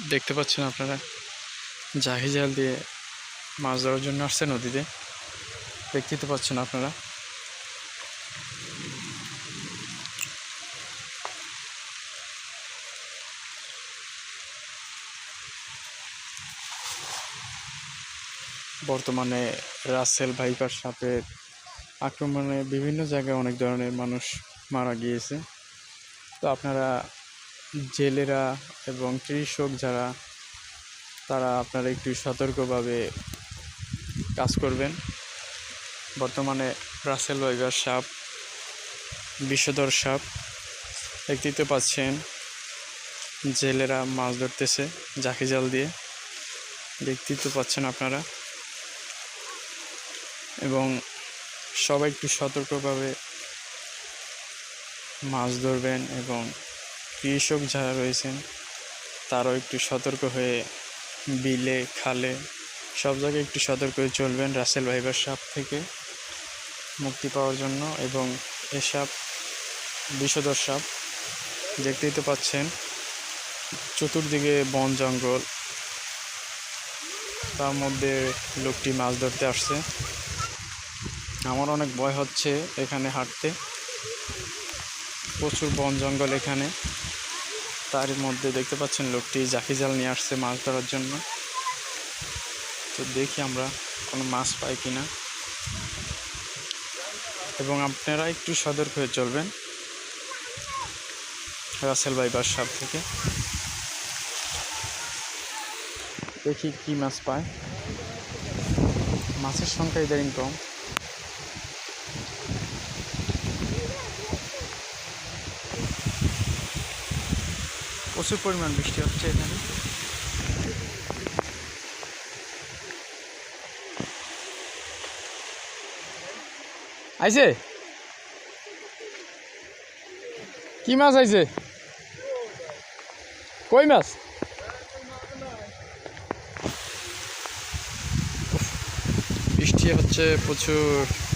দেখতে পাচ্ছেন আপনারা? জাহি জাল দিয়ে মাছ ধরার জন্য আসছে নদীতে। দেখতে তো পাচ্ছেন আপনারা? বর্তমানে রাসেল ভাইপার সাপের আক্রমণে বিভিন্ন জায়গায় অনেক ধরনের মানুষ মারা গিয়েছে। তো আপনারা জেলেরা এবং কৃষক যারা, তারা আপনারা একটু সতর্কভাবে কাজ করবেন। বর্তমানে রাসেল ভাইপার সাপ, বিষধর সাপ দেখতেই তো পাচ্ছেন, জেলেরা মাছ ধরতেছে জাকি জাল দিয়ে। দেখতেই তো পাচ্ছেন আপনারা। এবং সবাই একটু সতর্কভাবে মাছ ধরবেন এবং কৃষক যারা রয়েছেন, তারাও একটু সতর্ক হয়ে বিলে, খালে, সব জায়গায় একটু সতর্ক হয়ে চলবেন রাসেল ভাইবার সাপ থেকে মুক্তি পাওয়ার জন্য এবং এ সাপ বিষধর সাপ দেখতেই তো পাচ্ছেন। চতুর্দিকে বন জঙ্গল, তার মধ্যে লোকটি মাছ ধরতে আসছে। আমার অনেক ভয় হচ্ছে এখানে হাঁটতে। প্রচুর বন জঙ্গল এখানে। তার মধ্যে দেখতে পাচ্ছেন লোকটি জাকি জাল নিয়ে আসছে মাছ ধরার জন্য। তো দেখি আমরা কোনো মাছ পাই কিনা। এবং আপনারা একটু সতর্ক হয়ে চলবেন। রাসেল ভাইবার সাপ থেকে। দেখি কি মাছ পায়। মাছের সংখ্যা ইদারিং কম। প্রচুর পরিমাণ বৃষ্টি হচ্ছে এখানে। আইছে? কি মাছ আইছে? কই মাছ? বৃষ্টি হচ্ছে প্রচুর।